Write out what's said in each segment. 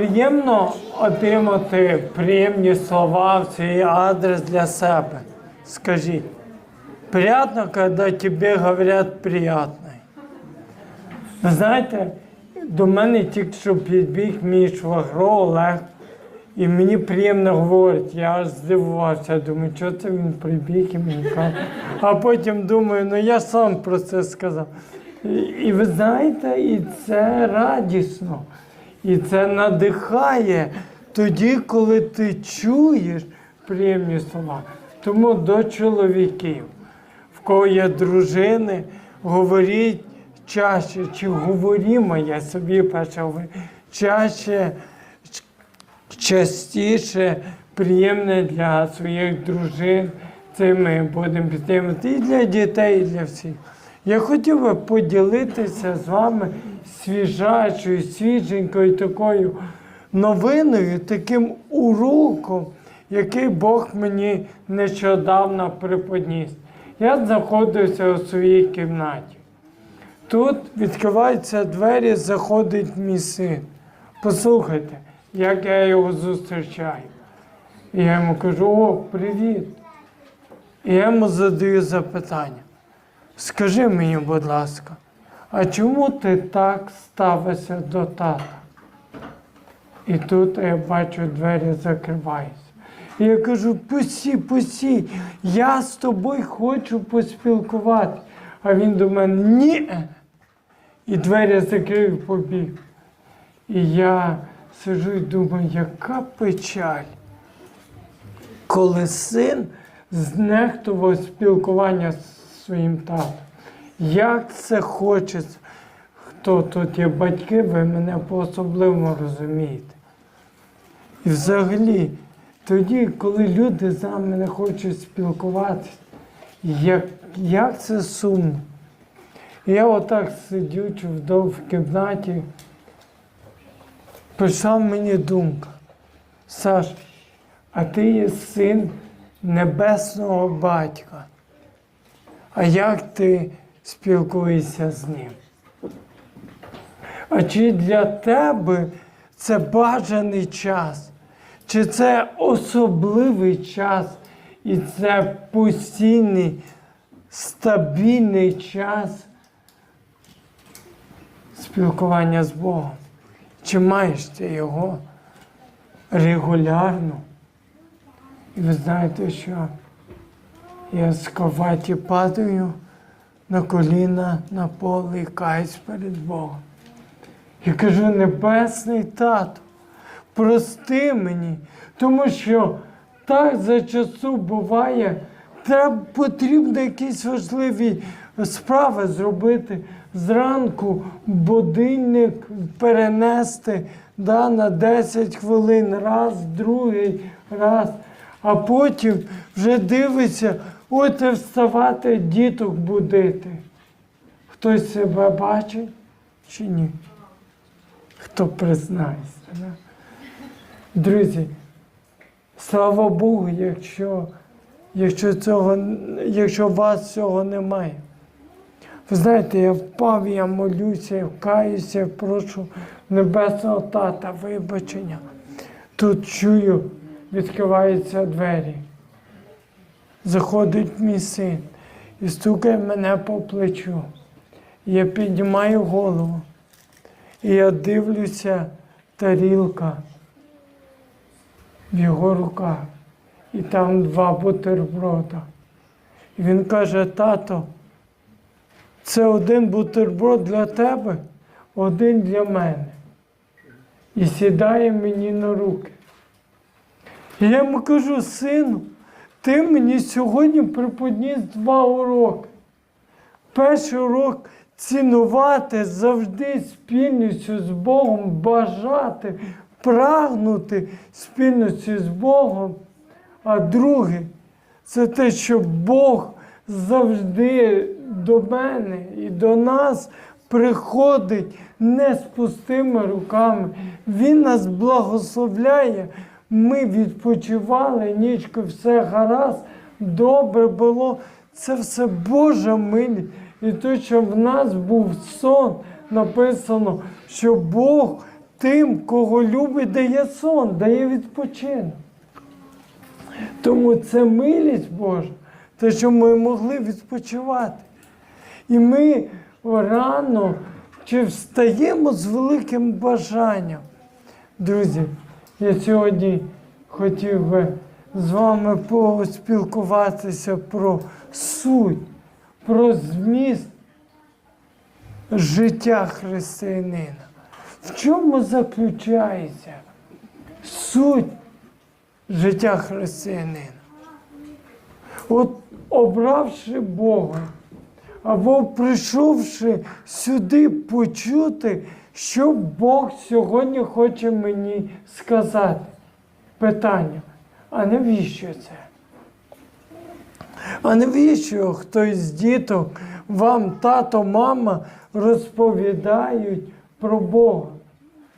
Приємно отримати приємні слова в свій адрес для себе. Скажіть, приятно, коли тобі говорять приятно. Ви знаєте, до мене тільки що підбіг мій швагро Олег, і мені приємно говорить, я аж здивувався, думаю, що це він прибіг і мені каже. А потім думаю, ну я сам про це сказав. І ви знаєте, і це радісно, і це надихає тоді, коли ти чуєш приємні слова. Тому до чоловіків, в кого є дружини, говоріть чаще, чи говорімо, я собі говорю, чаще частіше приємне для своїх дружин. Це ми будемо підтримувати і для дітей, і для всіх. Я хотів би поділитися з вами свіжачою, свіженькою такою новиною, таким уроком, який Бог мені нещодавно приподніс. Я знаходився у своїй кімнаті. Тут відкриваються двері, заходить мій син. Послухайте, як я його зустрічаю. І я йому кажу: о, привіт. І я йому задаю запитання. Скажи мені, будь ласка, а чому ти так ставишся до тата? І тут я бачу, двері закриваються. І я кажу, пусі, пусі, я з тобою хочу поспілкувати. А він до мене ні. І двері закрив побіг. І я сижу і думаю, яка печаль, коли син знехтував спілкування з своїм татом. Як це хочеться, хто тут є батьки, ви мене по-особливому розумієте. І взагалі, тоді, коли люди за мене хочуть спілкуватися, як, як це сумно. Я отак сидючи вдов в кімнаті, прийшла мені думка, Саш, а ти є син небесного батька. А як ти спілкуєшся з ним? А чи для тебе це бажаний час? Чи це особливий час і це постійний, стабільний час спілкування з Богом? Чи маєш ти його регулярно? І ви знаєте, що я з кроваті падаю на коліна на поле і каюсь перед Богом. І кажу, небесний тато, прости мені, тому що так за часу буває, треба потрібно якісь важливі справи зробити. Зранку будильник перенести да, на 10 хвилин, раз, другий раз, а потім вже дивиться, от і вставати, діток будити. Хтось себе бачить чи ні? Хто признається. Да? Друзі, слава Богу, якщо, якщо, цього, якщо вас цього немає. Ви знаєте, я впав, я молюся, я каюся, прошу Небесного Тата вибачення. Тут чую, відкриваються двері. Заходить мій син і стукає мене по плечу. Я піднімаю голову. І я дивлюся тарілка в його руках. І там два бутерброда. І він каже, тато, це один бутерброд для тебе, один для мене. І сідає мені на руки. І я йому кажу, сину, ти мені сьогодні приподніс два уроки. Перший урок цінувати завжди спільністю з Богом, бажати, прагнути спільності з Богом. А друге, це те, що Бог завжди до мене і до нас приходить не з пустими руками. Він нас благословляє. Ми відпочивали, нічко, все гаразд, добре було. Це все Божа милість. І те, що в нас був сон, написано, що Бог тим, кого любить, дає сон, дає відпочинок. Тому це милість Божа, те, що ми могли відпочивати. І ми рано чи встаємо з великим бажанням. Друзі, я сьогодні хотів би з вами поспілкуватися про суть, про зміст життя християнина. В чому заключається суть життя християнина? От обравши Бога, або прийшовши сюди почути, що Бог сьогодні хоче мені сказати. Питання, а навіщо це? А навіщо хтось з діток вам, тато, мама розповідають про Бога?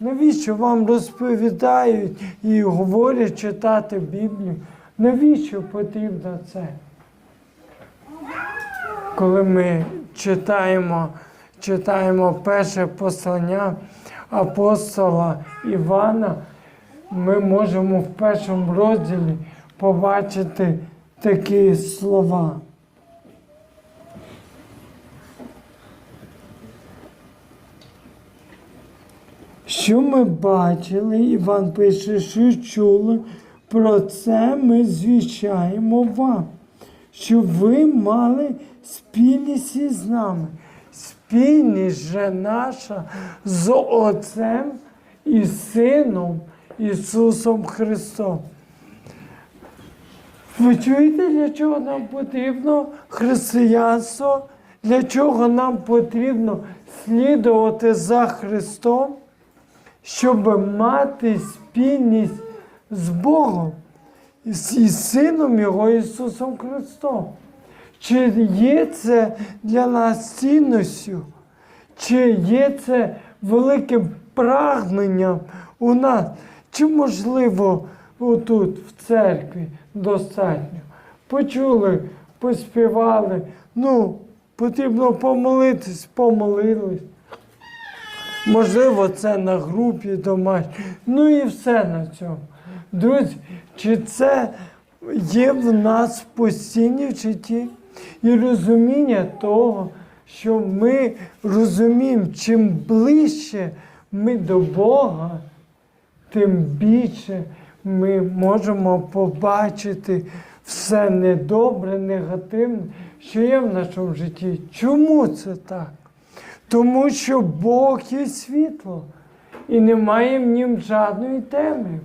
Навіщо вам розповідають і говорять читати Біблію? Навіщо потрібно це? Коли ми читаємо, читаємо перше послання апостола Івана, ми можемо в першому розділі побачити такі слова. Що ми бачили, Іван пише, що чули, про це ми звіщаємо вам, щоб ви мали спільність із нами. Же наша з Отцем і Сином Ісусом Христом. Ви чуєте, для чого нам потрібно християнство? Для чого нам потрібно слідувати за Христом, щоб мати спільність з Богом і з Сином Його Ісусом Христом? Чи є це для нас цінністю? Чи є це великим прагненням у нас? Чи можливо отут, в церкві, достатньо? Почули, поспівали, ну, потрібно помолитись, помолились. Можливо, це на групі домашній. Ну і все на цьому. Друзі, чи це є в нас постійні в житті? І розуміння того, що ми розуміємо, чим ближче ми до Бога, тим більше ми можемо побачити все недобре, негативне, що є в нашому житті. Чому це так? Тому що Бог є світло і немає в нім жодної темряви.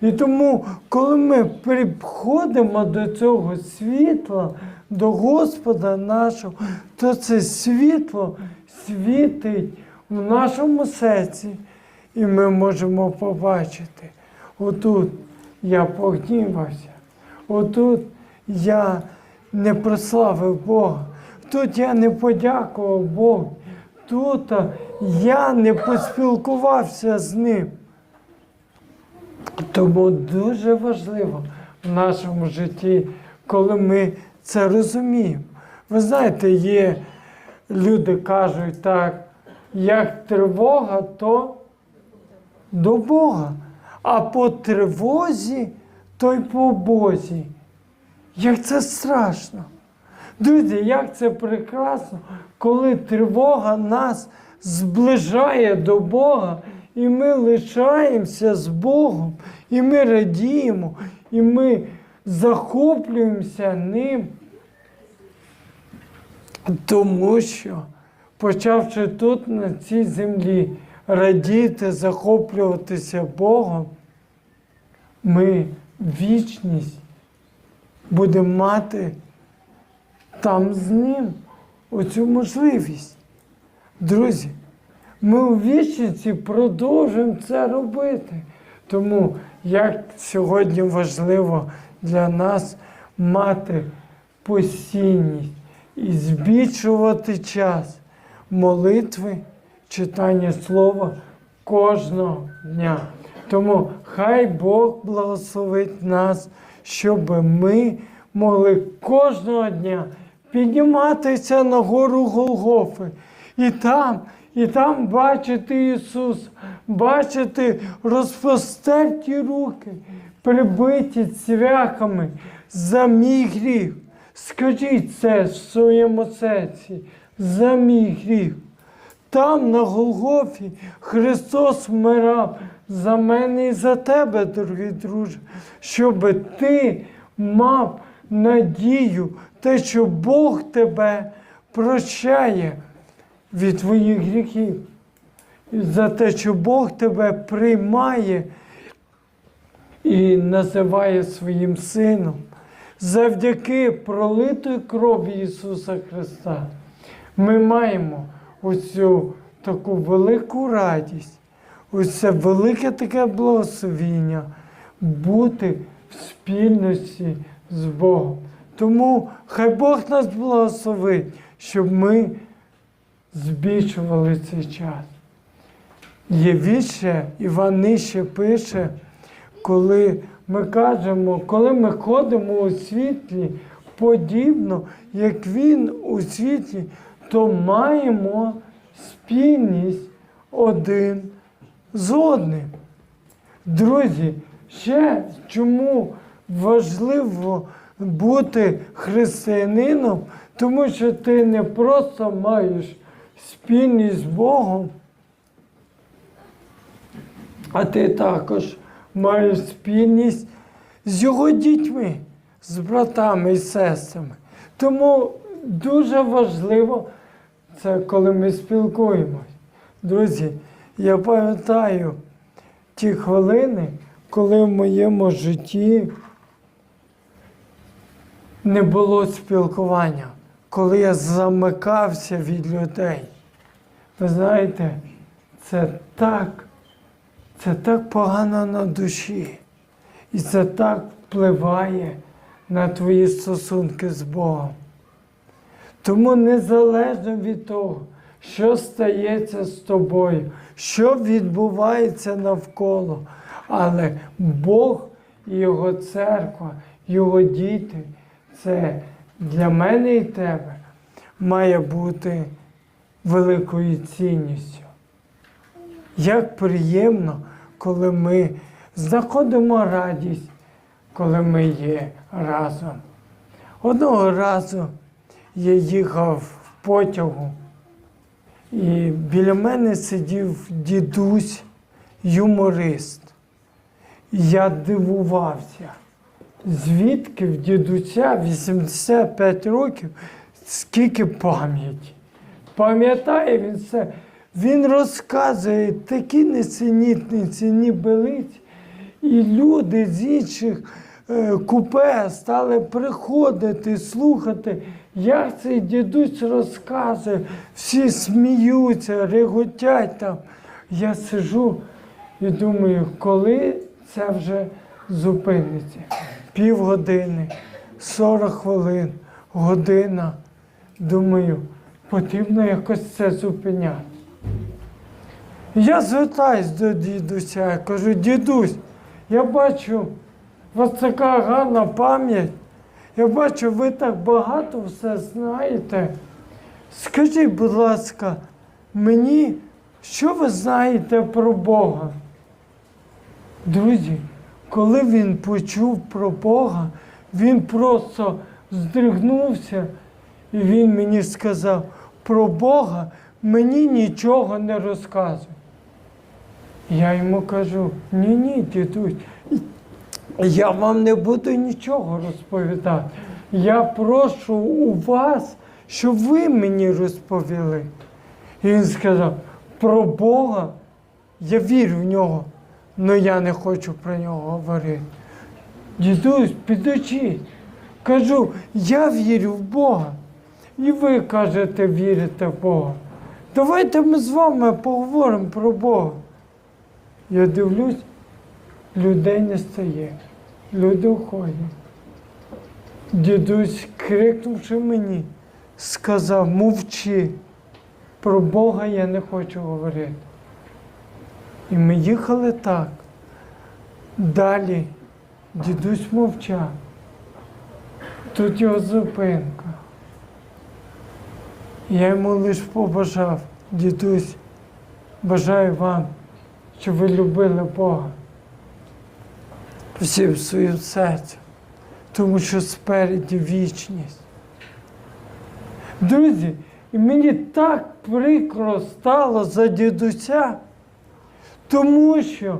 І тому, коли ми приходимо до цього світла, до Господа нашого, то це світло світить в нашому серці, і ми можемо побачити. Отут я погнівався, отут я не прославив Бога, тут я не подякував Богу, тут я не поспілкувався з ним. Тому дуже важливо в нашому житті, коли ми це розуміємо. Ви знаєте, є люди кажуть так, як тривога, то до Бога, а по тривозі, то й по Бозі. Як це страшно. Друзі, як це прекрасно, коли тривога нас зближає до Бога, і ми лишаємося з Богом, і ми радіємо, і ми захоплюємося ним. Тому що, почавши тут, на цій землі, радіти, захоплюватися Богом, ми вічність будемо мати там з ним оцю можливість. Друзі, ми у вічниці продовжуємо це робити. Тому як сьогодні важливо для нас мати постійність і збільшувати час молитви, читання слова кожного дня. Тому хай Бог благословить нас, щоб ми могли кожного дня підніматися на гору Голгофи і там, і там бачити Ісуса, бачити розпостерті руки, прибиті цвяхами за мій гріх. Скажіть це в своєму серці, за мій гріх. Там, на Голгофі, Христос вмирав за мене і за тебе, дорогий друже, щоб ти мав надію, те, що Бог тебе прощає від твоїх гріхів. За те, що Бог тебе приймає і називає своїм сином. Завдяки пролитої крові Ісуса Христа ми маємо оцю таку велику радість, ось це велике таке благословіння бути в спільності з Богом. Тому хай Бог нас благословить, щоб ми збільшували цей час. Є віще, Іван нижче пише, коли ми кажемо, коли ми ходимо у світлі, подібно, як він у світлі, то маємо спільність один з одним. Друзі, ще чому важливо бути християнином, тому що ти не просто маєш спільність з Богом, а ти також маєш спільність з його дітьми, з братами і сестрами. Тому дуже важливо це, коли ми спілкуємось. Друзі, я пам'ятаю ті хвилини, коли в моєму житті не було спілкування, коли я замикався від людей. Ви знаєте, це так, це так погано на душі. І це так впливає на твої стосунки з Богом. Тому незалежно від того, що стається з тобою, що відбувається навколо, але Бог і Його церква, Його діти це для мене і тебе має бути великою цінністю. Як приємно, коли ми знаходимо радість, коли ми є разом. Одного разу я їхав в потягу, і біля мене сидів дідусь, юморист. Я дивувався, звідки в дідуся 85 років, скільки пам'яті. Пам'ятає він все. Він розказує такі несенітниці, нібелиці. І люди з інших е, купе стали приходити, слухати, як цей дідусь розказує, всі сміються, реготять там. Я сижу і думаю, коли це вже зупиниться? Півгодини, 40 хвилин, година. Думаю, потрібно якось це зупиняти. Я звертаюсь до дідуся, кажу, дідусь, я бачу, у вас така гарна пам'ять. Я бачу, ви так багато все знаєте. Скажіть, будь ласка, мені, що ви знаєте про Бога? Друзі, коли він почув про Бога, він просто здригнувся, і він мені сказав, про Бога мені нічого не розказує. Я йому кажу, ні, ні, дідусь, я вам не буду нічого розповідати. Я прошу у вас, щоб ви мені розповіли. І він сказав, про Бога я вірю в нього, але я не хочу про нього говорити. Дідусь, підучіть. Кажу, я вірю в Бога. І ви кажете, вірите в Бога. Давайте ми з вами поговоримо про Бога. Я дивлюсь, людей не стає, люди уходять. Дідусь, крикнувши мені, сказав, мовчи, про Бога я не хочу говорити. І ми їхали так. Далі дідусь мовчав. Тут його зупинка. Я йому лише побажав, дідусь, бажаю вам, щоб ви любили Бога всім своїм серцем, тому що спереді вічність. Друзі, і мені так прикро стало за дідуся, тому що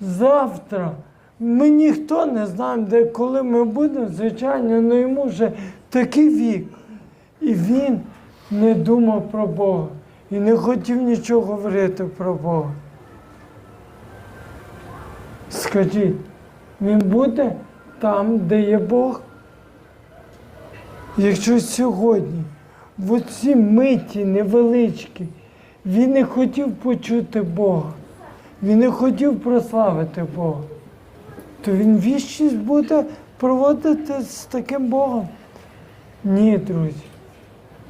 завтра ми ніхто не знаємо, де коли ми будемо, звичайно, але йому вже такий вік. І він не думав про Бога і не хотів нічого говорити про Бога. Скажіть, він буде там, де є Бог? Якщо сьогодні, в оці миті невеличкі, він не хотів почути Бога, він не хотів прославити Бога, то він вічність буде проводити з таким Богом. Ні, друзі.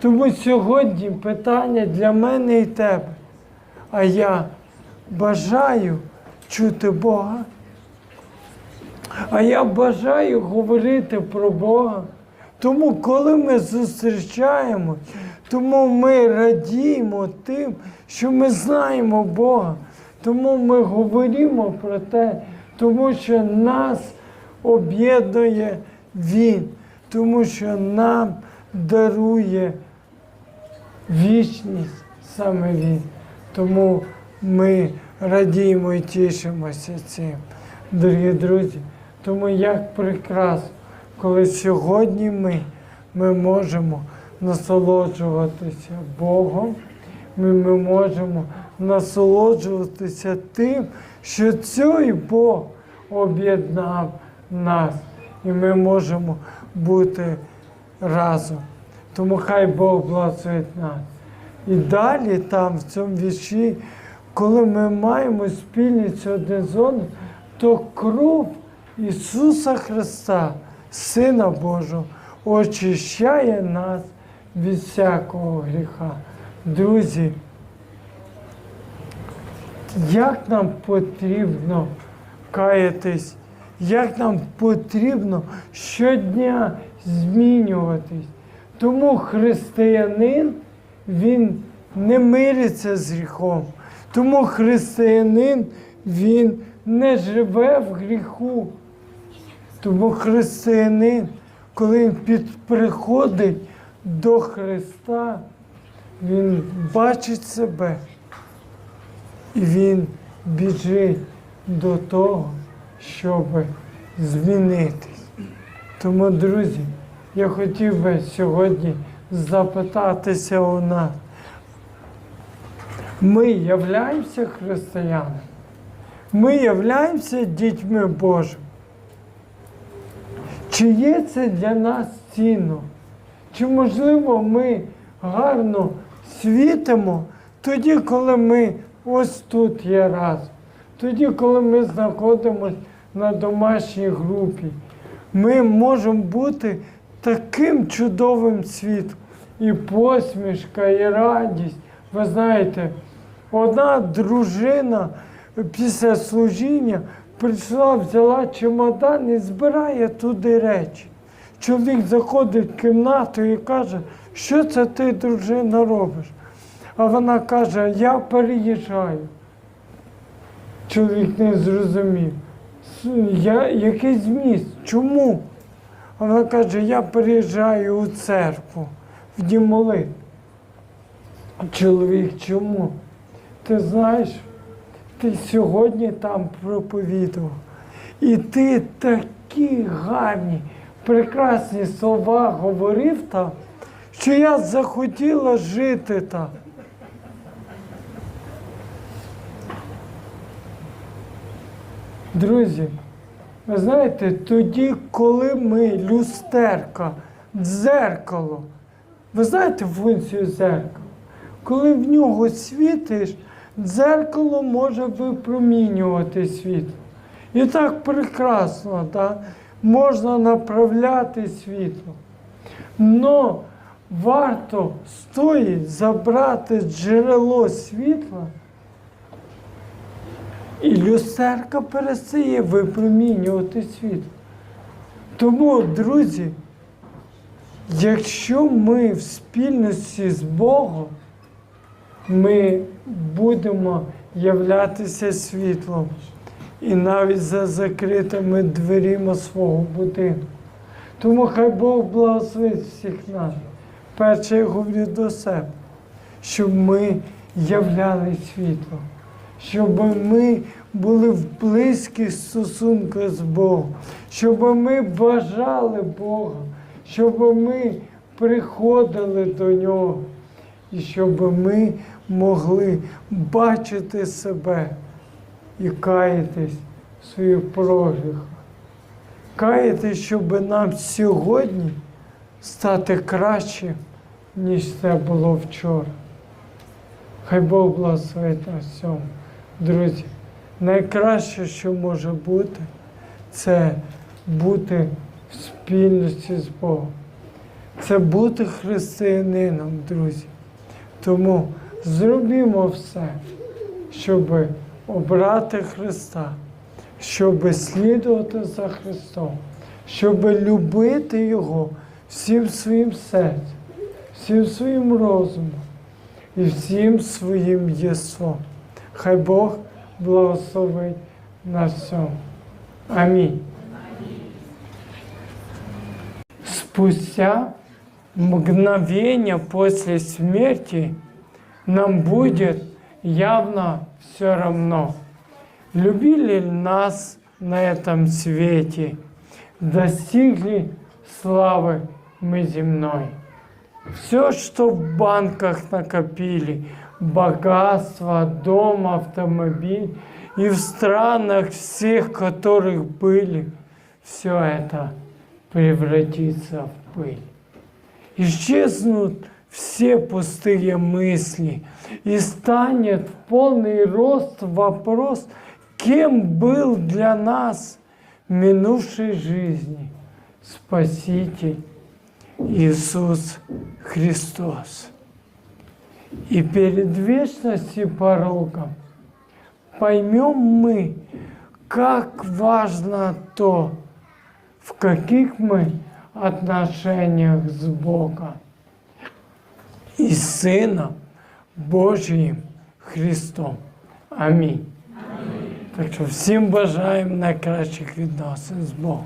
Тому сьогодні питання для мене і тебе. А я бажаю чути Бога. А я бажаю говорити про Бога. Тому, коли ми зустрічаємось, тому ми радіємо тим, що ми знаємо Бога. Тому ми говоримо про те, тому що нас об'єднує Він, тому що нам дарує вічність саме Він. Тому ми радіємо і тішимося цим, дорогі друзі. Тому як прекрасно, коли сьогодні ми, ми можемо насолоджуватися Богом, ми, ми можемо насолоджуватися тим, що цей Бог об'єднав нас, і ми можемо бути разом. Тому хай Бог благословить нас. І далі там, в цьому вірші, коли ми маємо спільність один з одним, то кров Ісуса Христа, Сина Божого, очищає нас від всякого гріха. Друзі, як нам потрібно каятись, як нам потрібно щодня змінюватись. Тому християнин, він не мириться з гріхом. Тому християнин, він не живе в гріху. Тому християнин, коли він приходить до Христа, він бачить себе і він біжить до того, щоб змінитись. Тому, друзі, я хотів би сьогодні запитатися у нас. Ми являємося християнами, ми являємося дітьми Божими. Чи є це для нас цінно? Чи можливо ми гарно світимо тоді, коли ми ось тут є разом, тоді, коли ми знаходимося на домашній групі, ми можемо бути таким чудовим світом. І посмішка, і радість. Ви знаєте, одна дружина після служіння прийшла, взяла чемодан і збирає туди речі. Чоловік заходить в кімнату і каже, що це ти, дружина, робиш? А вона каже, я переїжджаю. Чоловік не зрозумів. Я, який зміст? Чому? Вона каже, я переїжджаю у церкву в дім молитви. Чоловік, чому? Ти знаєш, ти сьогодні там проповідував. І ти такі гарні, прекрасні слова говорив там, що я захотіла жити там. Друзі, ви знаєте, тоді, коли ми люстерка, дзеркало, ви знаєте функцію дзеркала? Коли в нього світиш, дзеркало може випромінювати світло. І так прекрасно, так? можна направляти світло. Но варто стоїть забрати джерело світла, і люстерка перестає випромінювати світло. Тому, друзі, якщо ми в спільності з Богом, ми будемо являтися світлом і навіть за закритими дверима свого будинку. Тому хай Бог благословить всіх нас. Перше я говорю до себе, щоб ми являли світло, щоб ми були в близьких стосунках з Богом, щоб ми бажали Бога, щоб ми приходили до Нього і щоб ми могли бачити себе і каятись в своїх прогріхах. Каятись, щоб нам сьогодні стати краще, ніж це було вчора. Хай Бог благословить нас всьому. Друзі, найкраще, що може бути, це бути в спільності з Богом. Це бути християнином, друзі. Тому зробімо все, щоб обрати Христа, щоб слідувати за Христом, щоб любити Його всім своїм серцем, всім своїм розумом і всім своїм єством. Хай Бог благословить на всьому. Амінь. Спустя мгновение после смерти нам будет явно все равно, любили ли нас на этом свете, достигли славы мы земной. Все, что в банках накопили, богатство, дом, автомобиль, и в странах всех, которых были, все это превратится в пыль. Исчезнут все пустые мысли, и станет в полный рост вопрос, кем был для нас в минувшей жизни Спаситель Иисус Христос. И перед вечностью порогом поймем мы, как важно то, в каких мы отношениях с Богом и с Сыном Божиим Христом. Амінь. Так що всім бажаємо найкращих відносин з Богом.